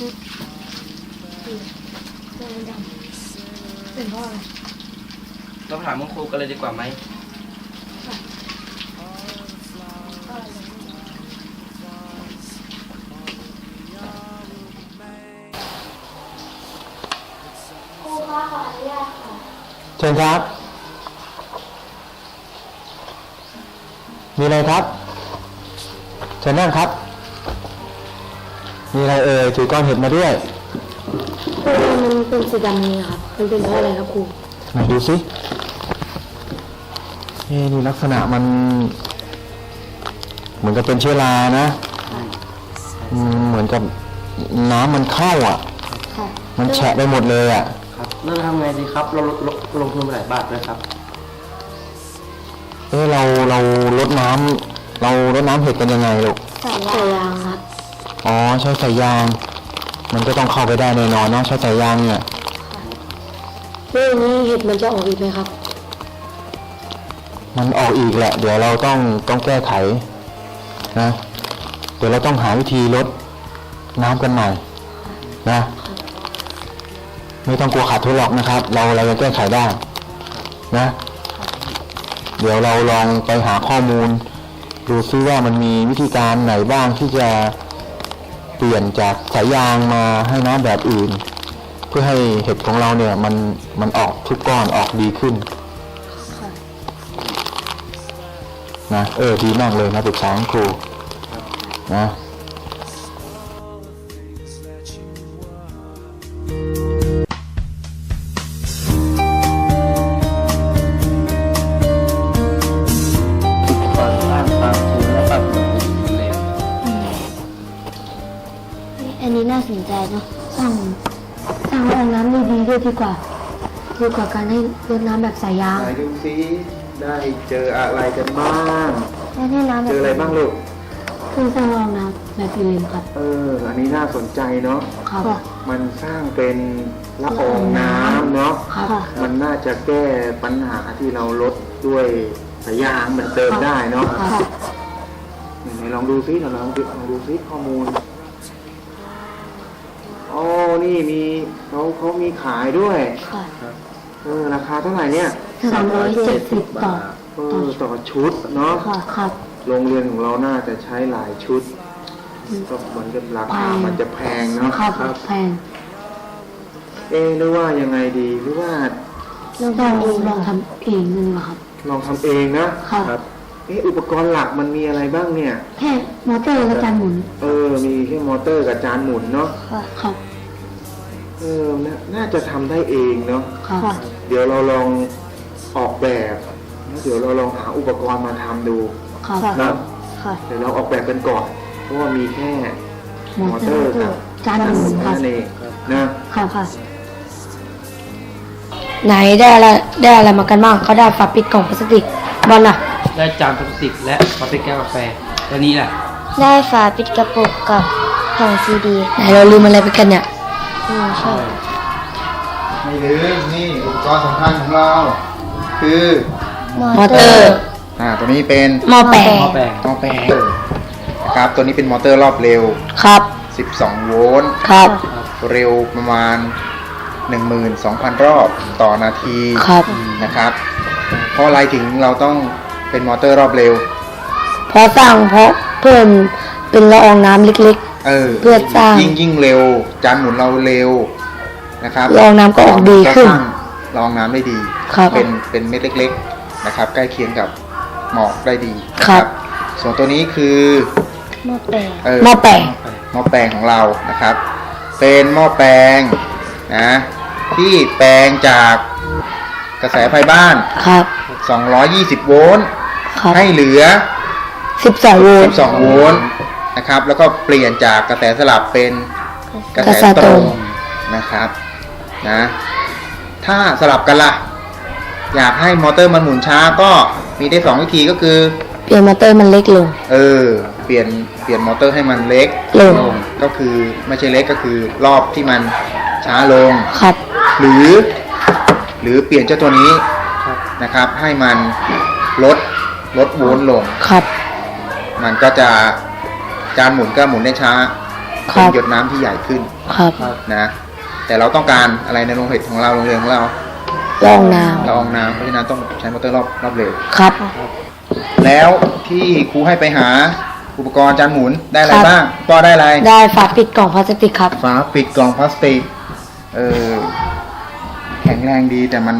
อืมอืมก้อนมันดำเป็นเพราะอะไรเราถามคุณครูกันเลยดีกว่าไหมเพราะอะไรครูคะขออนุญาตค่ะเชิญครับ มีอะไรครับ เชิญนั่งครับ มีอะไรเอ่ยถือก้อนเห็ดมาด้วยครูมันเป็นสีดำนี่ครับ มันเป็นเพราะอะไรครับครูไหนดูสิเอ๊ะนี่ลักษณะมัน เหมือนกับเป็นเชื้อรานะอืมเหมือนกับน้ำมันเข้าอะค่ะ มันแฉะไปหมดเลยอะครับเราจะทำไงดีครับ เราลงลงทุนไปหลายบาทเลยครับ เอ๊ะเราเราลดน้ำเราลดน้ำเห็ดกันยังไงลูกใส่ยางครับ อ๋อใช้สายยาง มันก็ต้องเข้าไปได้แน่นอนเนาะใช้สายยางเนี่ยเรื่องนี้เห็ดมันจะออกอีกไหมครับ มันออกอีกแหละ เดี๋ยวเราต้องต้องแก้ไขนะเดี๋ยวเราต้องหาวิธีลดน้ำกันใหม่นะไม่ต้องกลัวขาดทุนหรอกนะครับ เราเราจะแก้ไขได้นะ เดี๋ยวเราลองไปหาข้อมูลดูซิว่ามันมีวิธีการไหนบ้างที่จะ เปลี่ยนจากสายยางมาให้น้ำแบบอื่น เพื่อให้เห็ดของเราเนี่ยมันมันออกทุกก้อนออกดีขึ้นนะเออดีมากเลยนะปรึกษาคุณครูนะ นนี้น่าสนใจเนาะสร้างสร้างอ่างน้ำได้ดีด้วยดีกว่าดีกว่าการให้รดน้ำแบบสายยางไหนดูซิได้เจออะไรกันบ้างและให้น้ำแบบเจออะไรบ้างลูกเพิ่งสร้างอ่างน้ำแบบอื่นครับเออ อันนี้น่าสนใจเนาะครับมันสร้างเป็นละอองน้ำเนาะครับมันน่าจะแก้ปัญหาที่เราลดด้วยสายยางเหมือนเดิมได้เนาะครับไหนลองดูซิเราลองดูลองดูซิข้อมูลอ๋อ นี่มีเขาเขามีขายด้วยครับเออราคาเท่าไหร่เนี่ยสามร้อยเจ็ดสิบต่อเออต่อชุดเนาะครับครับโรงเรียนของเราน่าจะใช้หลายชุดก็เหมือนกับราคามันจะแพงเนาะครับแพงเอ๊ะหรือว่ายังไงดีหรือว่าลองทำเองลองทำเองนึงเหรอครับลองทำเองนะครับเอ๊ะอุปกรณ์หลักมันมีอะไรบ้างเนี่ย แค่มอเตอร์และจานหมุน เออ มีแค่มอเตอร์กับจานหมุนเนาะ ครับเออน่าน่าจะทำได้เองเนาะครับเดี๋ยวเราลองออกแบบแล้วเดี๋ยวเราลองหาอุปกรณ์มาทำดูครับนะครับเดี๋ยวเราออกแบบกันก่อน เพราะว่ามีแค่มมออเตเตออร์ร์กับจานหมุนครับนั่นเองนะครับครับไหนได้อะไรได้อะไรมากันบ้างเขาได้ฝาปิดกล่องพลาสติกบอลน่ะ ได้จานพลาสติกและปาเปแก้วกาแฟตัวนี้แหละได้ฝาปิดกระปุกกับแผ่นซีดี ไหนเราลืมอะไรไปกันเนี่ย อืมใช่ไม่ลืมนี่อุปกรณ์สำคัญของเรา คือมอเตอร์ อ่าตัวนี้เป็นหม้อแปลงหม้อแปลงหม้อแปลงนะครับตัวนี้เป็นมอเตอร์รอบเร็ว ครับ 12 โวลต์ครับ เร็วประมาณ 12,000 รอบต่อนาทีครับ นะครับ เพราะอะไรถึงเราต้องเป็นมอเตอร์รอบเร็ว เพราะสร้างเพราะเพิ่มเป็นละอองน้ำเล็ก เออเพื่อสร้างยิ่งยิ่งเร็ว จานหมุนเราเร็วนะครับละอองน้ำก็ออกดีขึ้นเราสร้างละอองน้ำได้ดีครับเป็นเป็นเม็ดเล็ก ๆนะครับ ใกล้เคียงกับหมอกได้ดีนะครับ ส่วนตัวนี้คือหม้อแปลงเออหม้อแปลงหม้อแปลงของเรานะครับ เป็นหม้อแปลงนะที่แปลงจากกระแสไฟบ้านครับ220 โวลต์ครับให้เหลือสิบสองโวลต์12 โวลต์ นะครับ แล้วก็เปลี่ยนจากกระแสสลับเป็นกระกระแสแสตตรรงงนะครับนะถ้าสลับกันล่ะ อยากให้มอเตอร์มันหมุนช้าก็มีได้สองวิธีก็คือ เปลี่ยนมอเตอร์มันเล็กลง เออ เปลี่ยนเปลี่ยนมอเตอร์ให้มันเล็กลงก็คือไม่ใช่เล็กก็คือรอบที่มันช้าลงครับ หรือหหรือเปลี่ยนเจ้าตัวนี้ครับนะครับ ให้มันลดลดโวลต์ลงครับ มันก็จะ จานหมุนก็หมุนได้ช้าครัเป็นบหยดน้ำที่ใหญ่ขึ้นครับครับนะ แต่เราต้องการอะไรในโรงเห็ดของเราโรงเรือนของเราล่องน้ละอองน้ำเพราะฉะนั้นต้องใช้มอเตอร์รอบรอบเร็วำครับ แล้วที่ครูให้ไปหาอุปกรณ์จานหมุนได้อะไรครับบ้างปอได้อะไรได้ฝาปิดกล่องพลาสติกครับฝาปิดกล่องพลาสติกเออแข็งแรงดีแต่มัน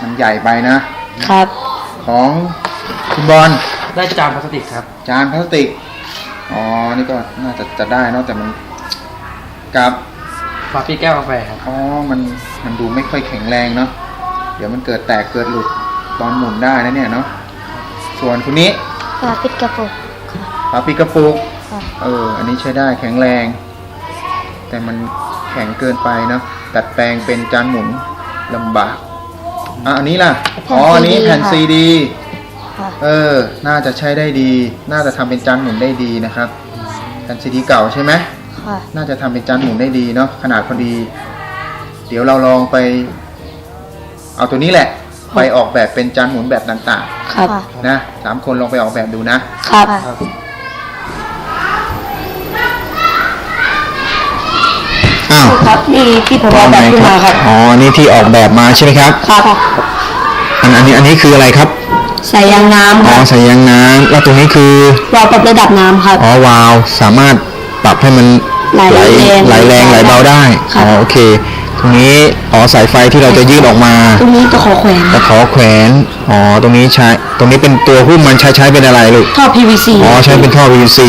มันใหญ่ไปนะครับ ของคุณบอลได้จานพลาสติกครับ จานพลาสติก อ๋อ นี่ก็น่าจะจะได้เนอะแต่มันกับฝาพี่แก้วกาแฟครับ อ๋อ มันมันดูไม่ค่อยแข็งแรงเนาะเดี๋ยวมันเกิดแตกเกิดหลุดตอนหมุนได้นะเนี่ยเนาะส่วนคุณนี้ฝาปิดกระปุกฝาปิดกระปุกครับเออ อันนี้ใช้ได้แข็งแรง แต่มันแข็งเกินไปเนาะดัดแปลงเป็นจานหมุนลำบากอะอันนี้ล่ะอ๋ออันนี้แผ่นซีดี ค่ะ เออ น่าจะใช้ได้ดี น่าจะทำเป็นจานหมุนได้ดีนะครับแผ่นซีดีเก่าใช่ไหม ค่ะ น่าจะทำเป็นจานหมุนได้ดีเนาะขนาดพอดี เดี๋ยวเราลองไป เอาตัวนี้แหละ ไปออกแบบเป็นจานหมุนแบบต่างครับ ๆนะสามคนลองไปออกแบบดูนะ ครับ ครับอ้าวครับนี่ที่ผมเอาแบบขึ้นมาครับ อ๋อ นี่ที่ออกแบบมาใช่ไหมครับ ครับ อันอันนี้อันนี้คืออะไรครับ ใส่ยางน้ำอ๋คอรับใส่ยางน้ำแล้วตรงนี้คือวาล์วปรับระดับน้ำครับ อ๋อวาล์วสามารถปรับให้มันไหลแรงไหลแรงไหลเบาได้ครับอ๋อโอเค ตรงนี้อ๋อสายไฟที่เราจะยื่นออกมาตรงนี้ตะขอแขวนตะขอแขวนอ๋อตรงนี้ใช้ตรงนี้เป็นตัวหุ้มมันใช้ใช้เป็นอะไรลูกท่อ PVC อ๋อใช้เป็นท่อ PVC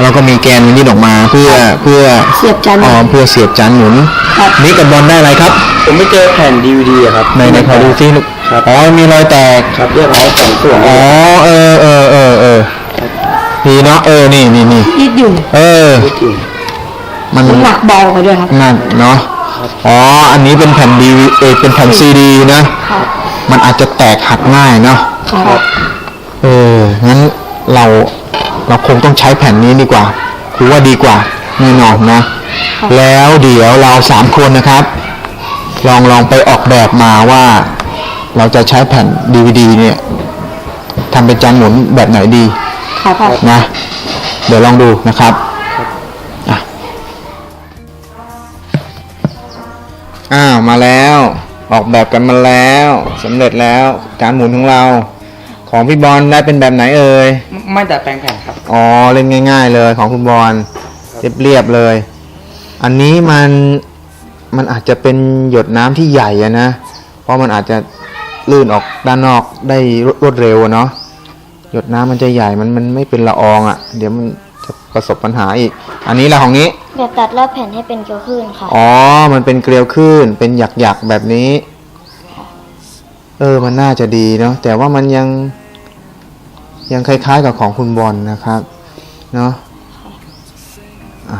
แล้วก็มีแกนมันยื่นออกมาเพื่อเพื่อเสียบจานหมุน อ๋อเพื่อเสียบจานหมุนครับ นี่กับบอลได้อะไรครับ ผมไม่เจอแผ่นดีวดีครับในในขอดูซิลูก ครับอ๋อมีรอยแตกครับเรียบร้อยสองส่วนอ๋อเออเออเออเออดีเนาะเออนี่นี่นี่ยืดหยุ่นเออไม่จริงมันน้ำหนักเบากว่าด้วยครับนั่นเนาะอ๋ออันนี้เป็นแผ่นดีเออเป็นแผ่นซีดีนะครับมันอาจจะแตกหักง่ายเนาะครับเอองั้นเราเราคงต้องใช้แผ่นนี้ดีกว่าคือว่าดีกว่าแน่นอนนะ แล้วเดี๋ยวเราสามคนนะครับ ลองลองไปออกแบบมาว่า เราจะใช้แผ่นดีวดีเนี่ยทำเป็นจานหมุนแบบไหนดีครับนะ เดี๋ยวลองดูนะครับอะอ้าวมาแล้ว ออกแบบกันมาแล้วสำเร็จแล้วจานหมุนของเรา ของพี่บอลได้เป็นแบบไหนเอ่ยไม่แต่แปลงแผ่นครับ อ๋อเล่นง่าย ๆ เลยของคุณบอลเรียบๆเลย อันนี้มันมันอาจจะเป็นหยดน้ำที่ใหญ่อะนะ เพราะมันอาจจะ ลื่นออกด้านนอกได้รวดเร็วอะเนาะหยดน้ำมันจะใหญ่มันมันไม่เป็นละอองอะเดี๋ยวมันจะประสบปัญหาอีก อันนี้ละของนี้แบบตัดรอบแผ่นให้เป็นเกลียวขึ้นค่ะอ๋อ มันเป็นเกลียวขึ้นเป็นหยักๆแบบนี้ เออมันน่าจะดีเนาะแต่ว่ามันยัง ยังคล้ายๆกับของคุณบอลนะครับเนาะอะ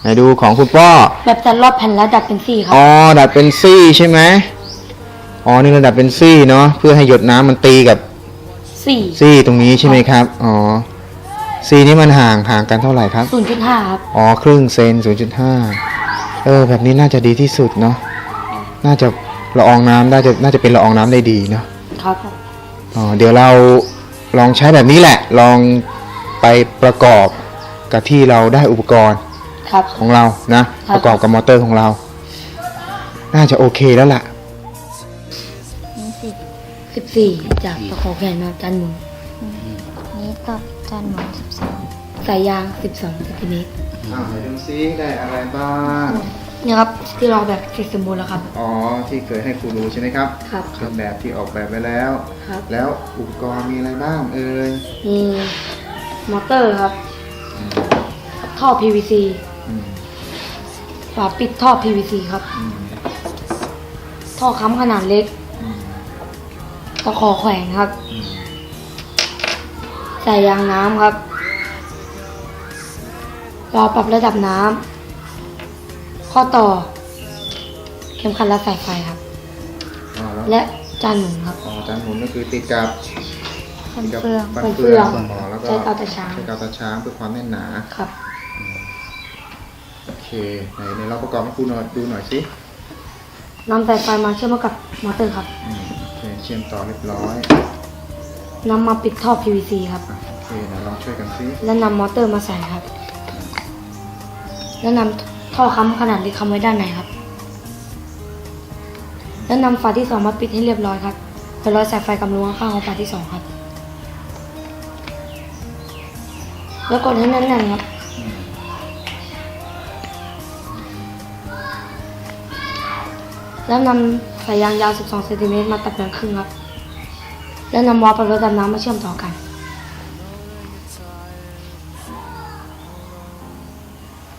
ไหนดูของคุณป้อแบบตัดรอบแผ่นแล้วดัดเป็นสี่ครับอ๋อดัดเป็นซี่ใช่ไหม อ๋อนี่เราดัดเป็นซี่เนาะเพื่อให้หยดน้ำมันตีกับสี่ซี่ตรงนี้ใช่ไหมครับอ๋อซี่นี้มันห่างห่างกันเท่าไหร่ครับศูนย์จุดห้าครับอ๋อครึ่งเซน0.5เออแบบนี้น่าจะดีที่สุดเนาะน่าจะละอองน้ำได้จะน่าจะเป็นละอองน้ำได้ดีเนาะครับอ๋อเดี๋ยวเราลองใช้แบบนี้แหละ ลองไปประกอบกับที่เราได้อุปกรณ์ครับของเรานะครับประกอบกับมอเตอร์ของเรา น่าจะโอเคแล้วล่ะ สิบสี่จากตะขอแขวนมาจานหมุนนี้กับจานหมุนสิบสองสายยางสิบสองเซนติเมตรอ่าไหนดูซิได้อะไรบ้างนี่ครับที่เราแบบเสร็จสมบูรณ์แล้วครับ อ๋อ ที่เคยให้ครูดูใช่ไหมครับครับ เป็นแบบที่ออกแบบไว้แล้ว ครับ แล้วอุปกรณ์มีอะไรบ้างเอ่ยมีมอเตอร์ครับ ท่อ PVC อืมฝาปิดท่อ PVC ครับ อืมท่อค้ำขนาดเล็กอืม ตะขอแขวนครับอืมใส่ยางน้ำครับวาล์วปรับระดับน้ำ ข้อต่อ เข็มขัดและสายไฟครับ อ๋อแล้วและจานหมุนครับอ๋อจานหมุนก็คือติดกับฟันติดกับเฟืองฟันฟันเฟืเฟือองงอ๋อแล้วก็ใช้กาวตาช้างใช้กาวตาช้างเพื่อความแน่นหนา ครับ โอเคไหนไหนเราประกอบให้ครูหน่อยดูหน่อยสินำสายไฟมาเชื่อมเข้ากับมอเตอร์ครับ อืมโอ เคเชื่อมต่อเรียบร้อยนำมาปิดท่อ PVC ครับ อะโอเคเดี๋ยวลองช่วยกันซิและนำมอเตอร์มาใส่ครับ แล้วนำท่อค้ำขนาดเล็กค้ำไว้ด้านในครับ แล้วนำฝาที่สองมาปิดให้เรียบร้อยครับไปร้อยสายไฟกับรูข้างๆของฝาที่สองครับ แล้วกดให้แน่นๆครับแล้วนำ สายยางยาว 12 เซนติเมตรมาตัดแบ่งครึ่งครับ แล้วนำวาล์วปรับระดับน้ำมาเชื่อมต่อกัน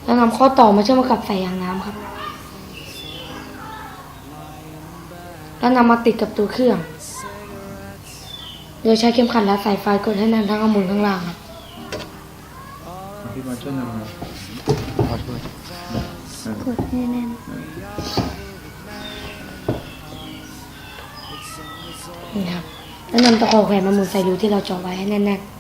แล้วนำข้อต่อมาเชื่อมกับสายยางน้ำครับ แล้วนำมาติดกับตัวเครื่อง โดยใช้เข็มขัดและสายไฟกดให้แน่นทั้งข้างบนข้างล่างครับเอาพี่บอลช่วยนำหน่อยขอช่วยกดให้แน่น นี่ครับแล้วนำตะขอแขวนมาหมุนใส่รูที่เราเจาะไว้ให้แน่นๆ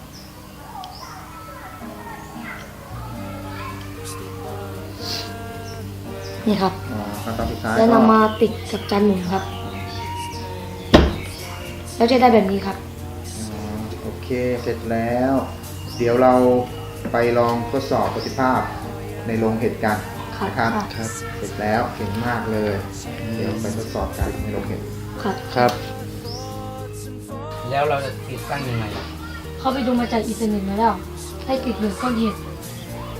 นี่ครับอ๋อขั้นตอนสุดท้ายแล้วก็นำมาติดกับจานหมุนครับ แล้วจะได้แบบนี้ครับอ๋อโอเคเสร็จแล้ว เดี๋ยวเราไปลองทดสอบประสิทธิภาพในโรงเห็ดกันครับนะครับครับ เสร็จแล้วเก่งมากเลย เดี๋ยวไปทดสอบกันในโรงเห็ด ครับ ครับ แล้วเราจะติดตั้งยังไงเข้าไปดูมาจากอินเทอร์เน็ตมาแล้ว ให้ติดหนึ่งก้อนเห็ด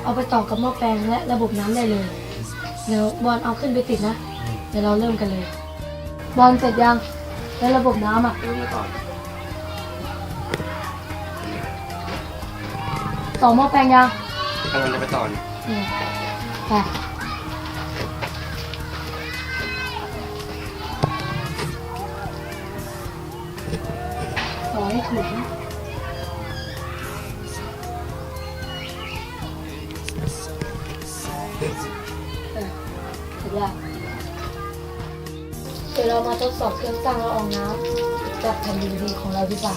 เอาไปต่อกับหม้อแปลงและระบบน้ำได้เลย เดี๋ยวบอลเอาขึ้นไปติดนะ เดี๋ยวเราเริ่มกันเลย บอลเสร็จยัง แล้วระบบน้ำอะ เริ่มมาต่อต่อหม้อแปลงยังกำลังจะไปต่อนี่เนี่ยไป ถึงเออเสร็จแล้วเดี๋ยวเรามาทดสอบเครื่องสร้างละอองน้ำจากแผ่นดินดีของเราดีกว่า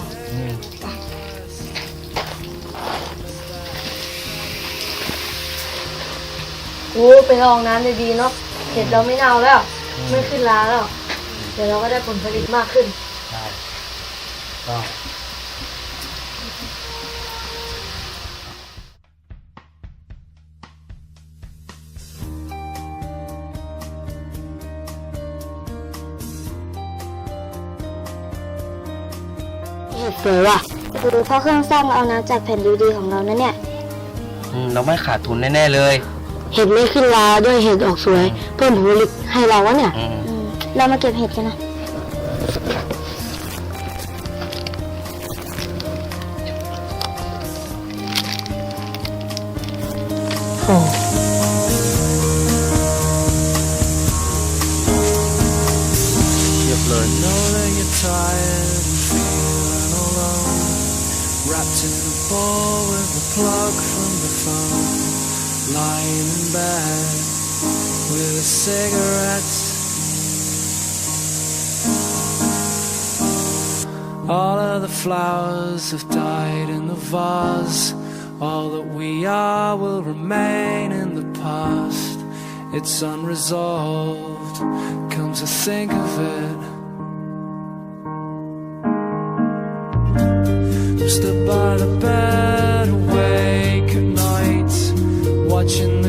ไปโอ้ไปลองน้ำดีๆเนาะเห็ดเราไม่เน่าแล้ว ไม่ขึ้นราแล้ว เดี๋ยวเราก็ได้ผลผลิตมากขึ้น ใช่ก็ เห็ดสวยว่ะคือเพราะเครื่องสร้างเอาน้ำจากแผ่นดีดีของเรานะเนี่ย อืมเราไม่ขาดทุนแน่ๆเลย เห็ดไม่ขึ้นราด้วยเห็ดออกสวย เพิ่มผลผลิตให้เราวะเนี่ย อืมอืมเรามาเก็บเห็ดกันนะโอ้เรียบเลย know that you're tired in ball with a plug from the phone. Lying in bed with a cigarette. All of the flowers have died in the vase. All that we are will remain in the past. It's unresolved. Come to think of it. Stood by the bed awake at night, watching